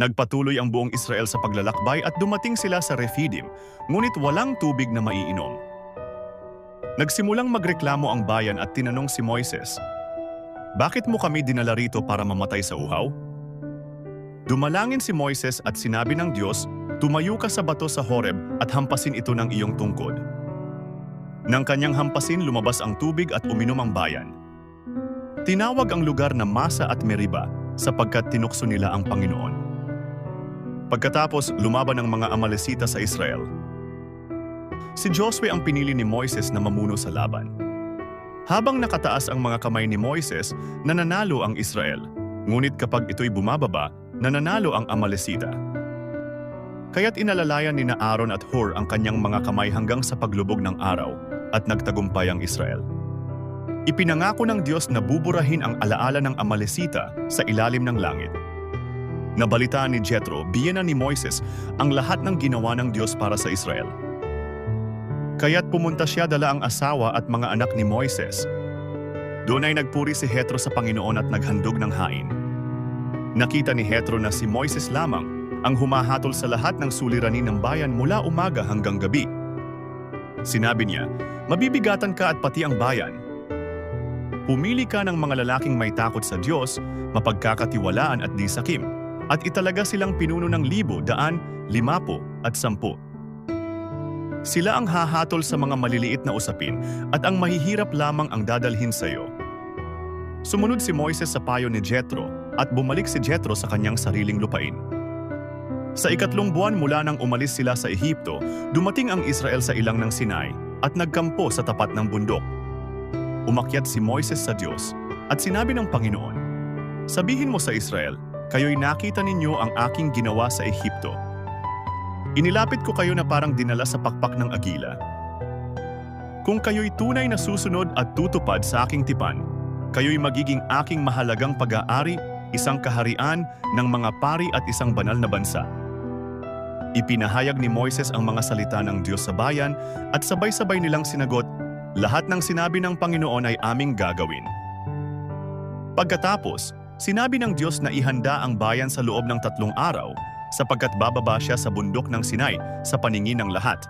Nagpatuloy ang buong Israel sa paglalakbay at dumating sila sa Rephidim, ngunit walang tubig na maiinom. Nagsimulang magreklamo ang bayan at tinanong si Moises, Bakit mo kami dinala rito para mamatay sa uhaw? Dumalangin si Moises at sinabi ng Diyos, Tumayo ka sa bato sa Horeb at hampasin ito ng iyong tungkod. Nang kanyang hampasin, lumabas ang tubig at uminom ang bayan. Tinawag ang lugar na Masa at Meriba sapagkat tinukso nila ang Panginoon. Pagkatapos, lumaban ang mga Amalesita sa Israel. Si Josue ang pinili ni Moises na mamuno sa laban. Habang nakataas ang mga kamay ni Moises, nananalo ang Israel. Ngunit kapag ito'y bumababa, nananalo ang Amalesita. Kaya't inalalayan ni Aaron at Hur ang kanyang mga kamay hanggang sa paglubog ng araw at nagtagumpay ang Israel. Ipinangako ng Diyos na buburahin ang alaala ng Amalesita sa ilalim ng langit. Nabalitaan ni Jethro, biyena ni Moises, ang lahat ng ginawa ng Diyos para sa Israel. Kaya't pumunta siya dala ang asawa at mga anak ni Moises. Doon ay nagpuri si Hetro sa Panginoon at naghandog ng hain. Nakita ni Hetro na si Moises lamang ang humahatol sa lahat ng suliranin ng bayan mula umaga hanggang gabi. Sinabi niya, mabibigatan ka at pati ang bayan. Pumili ka ng mga lalaking may takot sa Diyos, mapagkakatiwalaan at di sakim, at italaga silang pinuno ng libo, daan, limapo at sampu. Sila ang hahatol sa mga maliliit na usapin at ang mahihirap lamang ang dadalhin sa iyo. Sumunod si Moises sa payo ni Jethro at bumalik si Jethro sa kanyang sariling lupain. Sa ikatlong buwan mula nang umalis sila sa Ehipto, dumating ang Israel sa ilang ng Sinai at nagkampo sa tapat ng bundok. Umakyat si Moises sa Diyos at sinabi ng Panginoon, Sabihin mo sa Israel, kayo'y nakita ninyo ang aking ginawa sa Ehipto. Inilapit ko kayo na parang dinala sa pakpak ng agila. Kung kayo'y tunay na susunod at tutupad sa aking tipan, kayo'y magiging aking mahalagang pag-aari, isang kaharian ng mga pari at isang banal na bansa. Ipinahayag ni Moises ang mga salita ng Diyos sa bayan at sabay-sabay nilang sinagot, lahat ng sinabi ng Panginoon ay aming gagawin. Pagkatapos, sinabi ng Diyos na ihanda ang bayan sa loob ng tatlong araw sapagkat bababa siya sa bundok ng Sinai sa paningin ng lahat.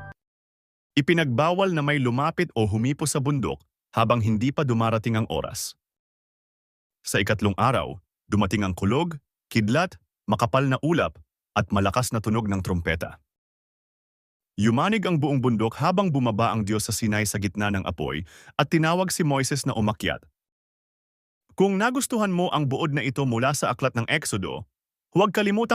Ipinagbawal na may lumapit o humipo sa bundok habang hindi pa dumarating ang oras. Sa ikatlong araw, dumating ang kulog, kidlat, makapal na ulap at malakas na tunog ng trumpeta. Yumanig ang buong bundok habang bumaba ang Diyos sa Sinai sa gitna ng apoy at tinawag si Moises na umakyat. Kung nagustuhan mo ang buod na ito mula sa aklat ng Exodo, huwag kalimutang